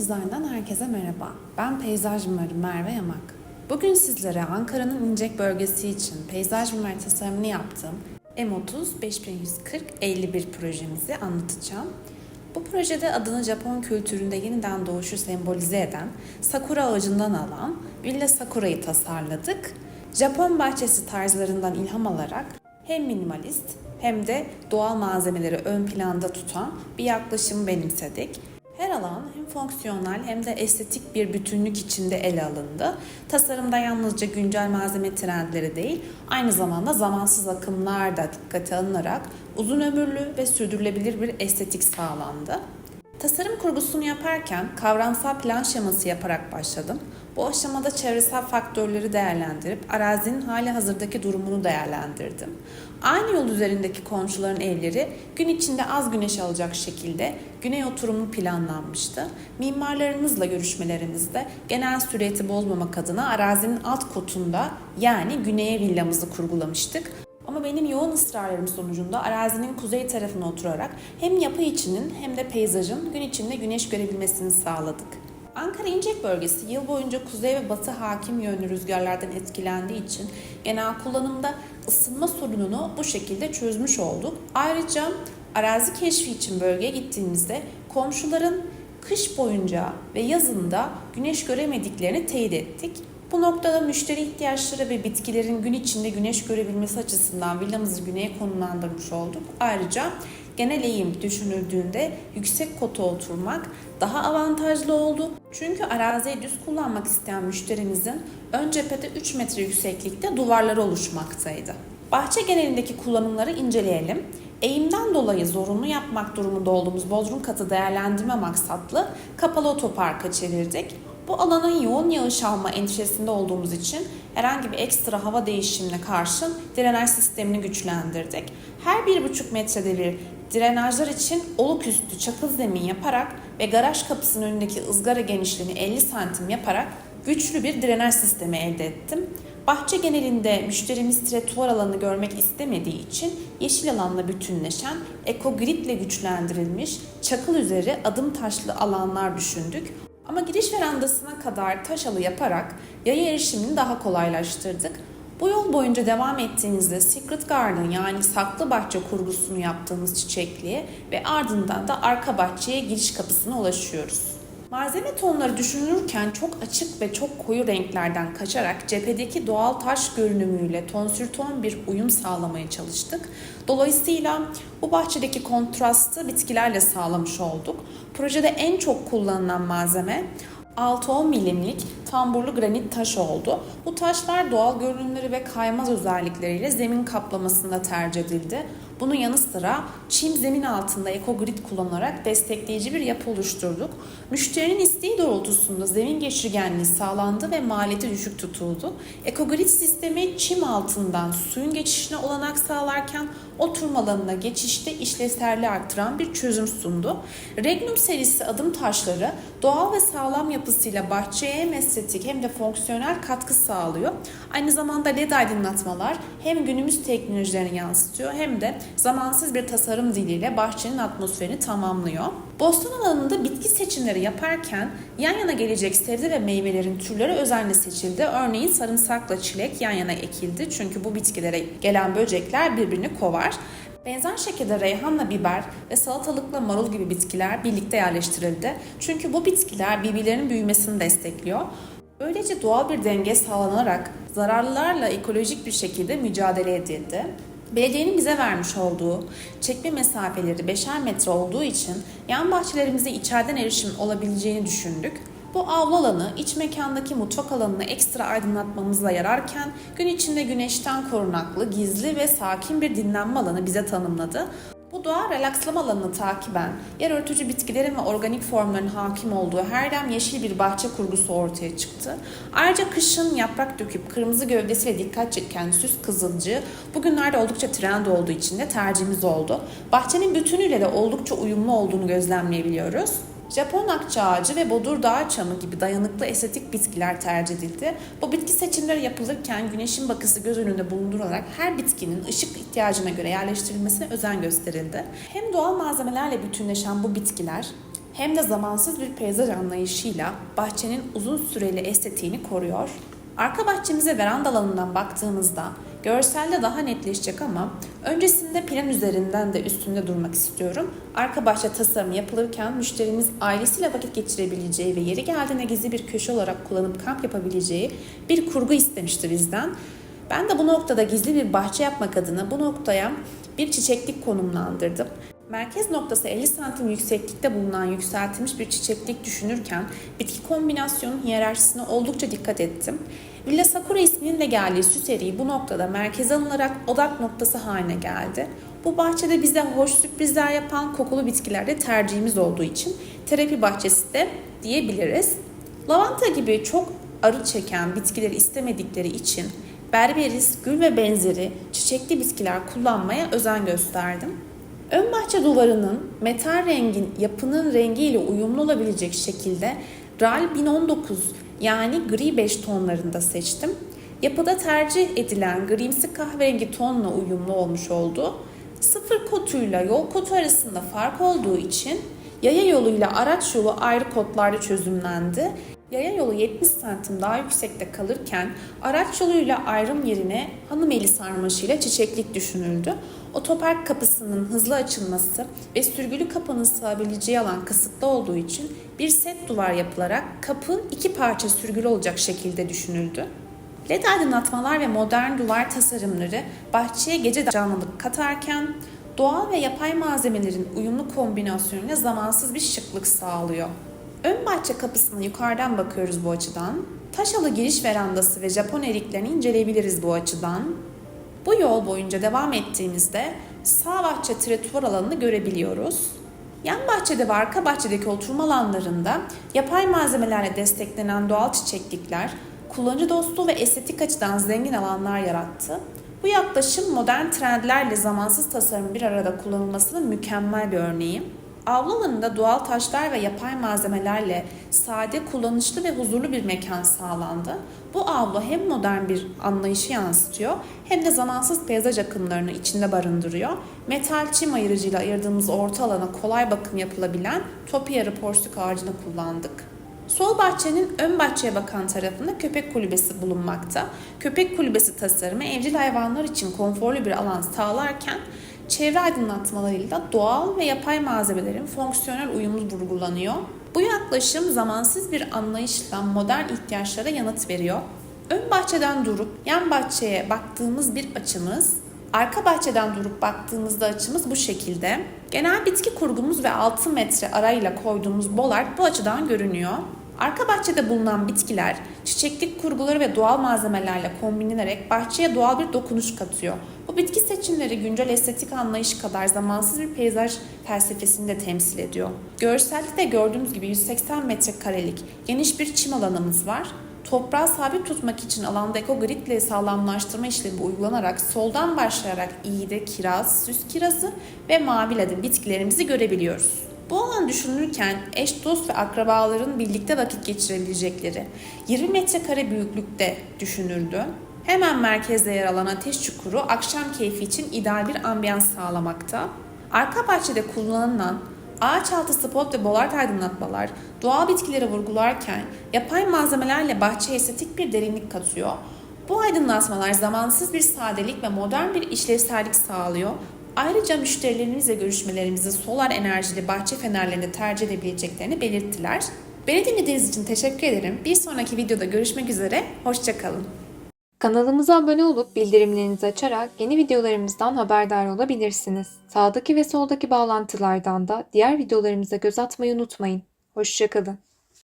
Design'dan herkese merhaba. Ben peyzaj mimarı Merve Yamak. Bugün sizlere Ankara'nın İncek bölgesi için peyzaj mimari tasarımını yaptığım M30 5140 51 projemizi anlatacağım. Bu projede adını Japon kültüründe yeniden doğuşu sembolize eden sakura ağacından alan Villa Sakura'yı tasarladık. Japon bahçesi tarzlarından ilham alarak hem minimalist hem de doğal malzemeleri ön planda tutan bir yaklaşım benimsedik. Her alan hem fonksiyonel hem de estetik bir bütünlük içinde ele alındı. Tasarımda yalnızca güncel malzeme trendleri değil, aynı zamanda zamansız akımlar da dikkate alınarak uzun ömürlü ve sürdürülebilir bir estetik sağlandı. Tasarım kurgusunu yaparken kavramsal plan şeması yaparak başladım. Bu aşamada çevresel faktörleri değerlendirip arazinin hali hazırdaki durumunu değerlendirdim. Aynı yol üzerindeki komşuların evleri gün içinde az güneş alacak şekilde güney oturumlu planlanmıştı. Mimarlarımızla görüşmelerimizde genel süreti bozmamak adına arazinin alt kotunda yani güneye villamızı kurgulamıştık. Ama benim yoğun ısrarlarım sonucunda arazinin kuzey tarafına oturarak hem yapı içinin hem de peyzajın gün içinde güneş görebilmesini sağladık. Ankara İncek bölgesi yıl boyunca kuzey ve batı hakim yönlü rüzgarlardan etkilendiği için genel kullanımda ısınma sorununu bu şekilde çözmüş olduk. Ayrıca arazi keşfi için bölgeye gittiğimizde komşuların kış boyunca ve yazında güneş göremediklerini teyit ettik. Bu noktada müşteri ihtiyaçları ve bitkilerin gün içinde güneş görebilmesi açısından villamızı güneye konumlandırmış olduk. Ayrıca genel eğim düşünüldüğünde yüksek kota oturmak daha avantajlı oldu. Çünkü araziyi düz kullanmak isteyen müşterimizin ön cephede 3 metre yükseklikte duvarları oluşmaktaydı. Bahçe genelindeki kullanımları inceleyelim. Eğimden dolayı zorunlu yapmak durumunda olduğumuz bodrum katı değerlendirme maksatlı kapalı otoparka çevirdik. Bu alanın yoğun yağış alma endişesinde olduğumuz için herhangi bir ekstra hava değişimine karşın drenaj sistemini güçlendirdik. Her 1,5 metrede bir drenajlar için oluk üstü çakıl zemin yaparak ve garaj kapısının önündeki ızgara genişliğini 50 santim yaparak güçlü bir drenaj sistemi elde ettim. Bahçe genelinde müşterimiz tretuar alanı görmek istemediği için yeşil alanla bütünleşen ekogridle güçlendirilmiş çakıl üzeri adım taşlı alanlar düşündük. Ama giriş verandasına kadar taş halı yaparak yaya erişimini daha kolaylaştırdık. Bu yol boyunca devam ettiğinizde Secret Garden yani saklı bahçe kurgusunu yaptığımız çiçekliğe ve ardından da arka bahçeye giriş kapısına ulaşıyoruz. Malzeme tonları düşünülürken çok açık ve çok koyu renklerden kaçarak cephedeki doğal taş görünümüyle tonsürton bir uyum sağlamaya çalıştık. Dolayısıyla bu bahçedeki kontrastı bitkilerle sağlamış olduk. Projede en çok kullanılan malzeme 6-10 milimlik tamburlu granit taş oldu. Bu taşlar doğal görünümleri ve kaymaz özellikleriyle zemin kaplamasında tercih edildi. Bunun yanı sıra çim zemin altında ekogrid kullanarak destekleyici bir yapı oluşturduk. Müşterinin isteği doğrultusunda zemin geçirgenliği sağlandı ve maliyeti düşük tutuldu. Ekogrid sistemi çim altından suyun geçişine olanak sağlarken oturma alanına geçişte işlevselliği arttıran bir çözüm sundu. Regnum serisi adım taşları doğal ve sağlam yapısıyla bahçeye hem estetik hem de fonksiyonel katkı sağlıyor. Aynı zamanda led aydınlatmalar hem günümüz teknolojilerini yansıtıyor hem de zamansız bir tasarım diliyle bahçenin atmosferini tamamlıyor. Bostan alanında bitki seçimleri yaparken yan yana gelecek sebze ve meyvelerin türleri özenle seçildi. Örneğin sarımsakla çilek yan yana ekildi çünkü bu bitkilere gelen böcekler birbirini kovar. Benzer şekilde reyhanla biber ve salatalıkla marul gibi bitkiler birlikte yerleştirildi. Çünkü bu bitkiler birbirlerinin büyümesini destekliyor. Böylece doğal bir denge sağlanarak zararlılarla ekolojik bir şekilde mücadele edildi. Belediyenin bize vermiş olduğu çekme mesafeleri 5'er metre olduğu için yan bahçelerimize içeriden erişim olabileceğini düşündük. Bu avlu alanı iç mekandaki mutfak alanını ekstra aydınlatmamızla yararken gün içinde güneşten korunaklı, gizli ve sakin bir dinlenme alanı bize tanımladı. Bu doğa relakslama alanını takiben yer örtücü bitkilerin ve organik formların hakim olduğu her dem yeşil bir bahçe kurgusu ortaya çıktı. Ayrıca kışın yaprak döküp kırmızı gövdesiyle dikkat çeken süs kızılcığı bugünlerde oldukça trend olduğu için de tercihimiz oldu. Bahçenin bütünüyle de oldukça uyumlu olduğunu gözlemleyebiliyoruz. Japon akça ağacı ve bodur dağ çamı gibi dayanıklı estetik bitkiler tercih edildi. Bu bitki seçimleri yapılırken güneşin bakısı göz önünde bulundurularak her bitkinin ışık ihtiyacına göre yerleştirilmesine özen gösterildi. Hem doğal malzemelerle bütünleşen bu bitkiler hem de zamansız bir peyzaj anlayışıyla bahçenin uzun süreli estetiğini koruyor. Arka bahçemize veranda alanından baktığımızda görselde daha netleşecek ama öncesinde plan üzerinden de üstünde durmak istiyorum. Arka bahçe tasarımı yapılırken müşterimiz ailesiyle vakit geçirebileceği ve yeri geldiğinde gizli bir köşe olarak kullanıp kamp yapabileceği bir kurgu istemişti bizden. Ben de bu noktada gizli bir bahçe yapmak adına bu noktaya bir çiçeklik konumlandırdım. Merkez noktası 50 santim yükseklikte bulunan yükseltilmiş bir çiçeklik düşünürken bitki kombinasyonun hiyerarşisine oldukça dikkat ettim. Villa Sakura isminin de geldiği süs eriği bu noktada merkeze alınarak odak noktası haline geldi. Bu bahçede bize hoş sürprizler yapan kokulu bitkilerde tercihimiz olduğu için terapi bahçesi de diyebiliriz. Lavanta gibi çok arı çeken bitkileri istemedikleri için berberis, gül ve benzeri çiçekli bitkiler kullanmaya özen gösterdim. Ön bahçe duvarının metal rengin yapının rengiyle uyumlu olabilecek şekilde RAL 1019 yani gri 5 tonlarında seçtim. Yapıda tercih edilen grimsi kahverengi tonla uyumlu olmuş oldu. Sıfır kotuyla yol kotu arasında fark olduğu için yaya yoluyla araç yolu ayrı kotlarda çözümlendi. Yaya yolu 70 santim daha yüksekte kalırken araç yoluyla ayrım yerine hanım eli sarmaşıyla çiçeklik düşünüldü. Otopark kapısının hızlı açılması ve sürgülü kapının sığabileceği alan kısıtlı olduğu için bir set duvar yapılarak kapı iki parça sürgülü olacak şekilde düşünüldü. LED aydınlatmalar ve modern duvar tasarımları bahçeye gece canlılık katarken doğal ve yapay malzemelerin uyumlu kombinasyonuyla zamansız bir şıklık sağlıyor. Ön bahçe kapısına yukarıdan bakıyoruz bu açıdan. Taşalı giriş verandası ve Japon eriklerini inceleyebiliriz bu açıdan. Bu yol boyunca devam ettiğimizde sağ bahçe tretuar alanını görebiliyoruz. Yan bahçede ve arka bahçedeki oturma alanlarında yapay malzemelerle desteklenen doğal çiçeklikler, kullanıcı dostu ve estetik açıdan zengin alanlar yarattı. Bu yaklaşım modern trendlerle zamansız tasarımın bir arada kullanılmasının mükemmel bir örneği. Avlu alanında doğal taşlar ve yapay malzemelerle sade, kullanışlı ve huzurlu bir mekan sağlandı. Bu avlu hem modern bir anlayışı yansıtıyor hem de zamansız peyzaj akımlarını içinde barındırıyor. Metal çim ayırıcıyla ayırdığımız orta alana kolay bakım yapılabilen topi yarı porsuk ağacını kullandık. Sol bahçenin ön bahçeye bakan tarafında köpek kulübesi bulunmakta. Köpek kulübesi tasarımı evcil hayvanlar için konforlu bir alan sağlarken çevre aydınlatmalarıyla doğal ve yapay malzemelerin fonksiyonel uyumu vurgulanıyor. Bu yaklaşım zamansız bir anlayışla modern ihtiyaçlara yanıt veriyor. Ön bahçeden durup yan bahçeye baktığımız bir açımız, arka bahçeden durup baktığımızda açımız bu şekilde. Genel bitki kurgumuz ve 6 metre arayla koyduğumuz bolard bu açıdan görünüyor. Arka bahçede bulunan bitkiler çiçeklik kurguları ve doğal malzemelerle kombinlenerek bahçeye doğal bir dokunuş katıyor. Bu bitki seçimleri güncel estetik anlayış kadar zamansız bir peyzaj felsefesini de temsil ediyor. Görselde de gördüğümüz gibi 180 metrekarelik geniş bir çim alanımız var. Toprağı sabit tutmak için alanda ekogrid ile sağlamlaştırma işlemi uygulanarak soldan başlayarak iğde, kiraz, süs kirazı ve mavi ladin bitkilerimizi görebiliyoruz. Bu alan düşünülürken eş, dost ve akrabaların birlikte vakit geçirebilecekleri 20 metrekare büyüklükte düşünüldü. Hemen merkezde yer alan ateş çukuru akşam keyfi için ideal bir ambiyans sağlamakta. Arka bahçede kullanılan ağaç altı spot ve bolart aydınlatmalar doğal bitkileri vurgularken yapay malzemelerle bahçeye estetik bir derinlik katıyor. Bu aydınlatmalar zamansız bir sadelik ve modern bir işlevsellik sağlıyor. Ayrıca müşterilerimizle görüşmelerimizi solar enerjili bahçe fenerlerini tercih edebileceklerini belirttiler. Beni dinlediğiniz için teşekkür ederim. Bir sonraki videoda görüşmek üzere. Hoşçakalın. Kanalımıza abone olup bildirimlerinizi açarak yeni videolarımızdan haberdar olabilirsiniz. Sağdaki ve soldaki bağlantılardan da diğer videolarımıza göz atmayı unutmayın. Hoşçakalın.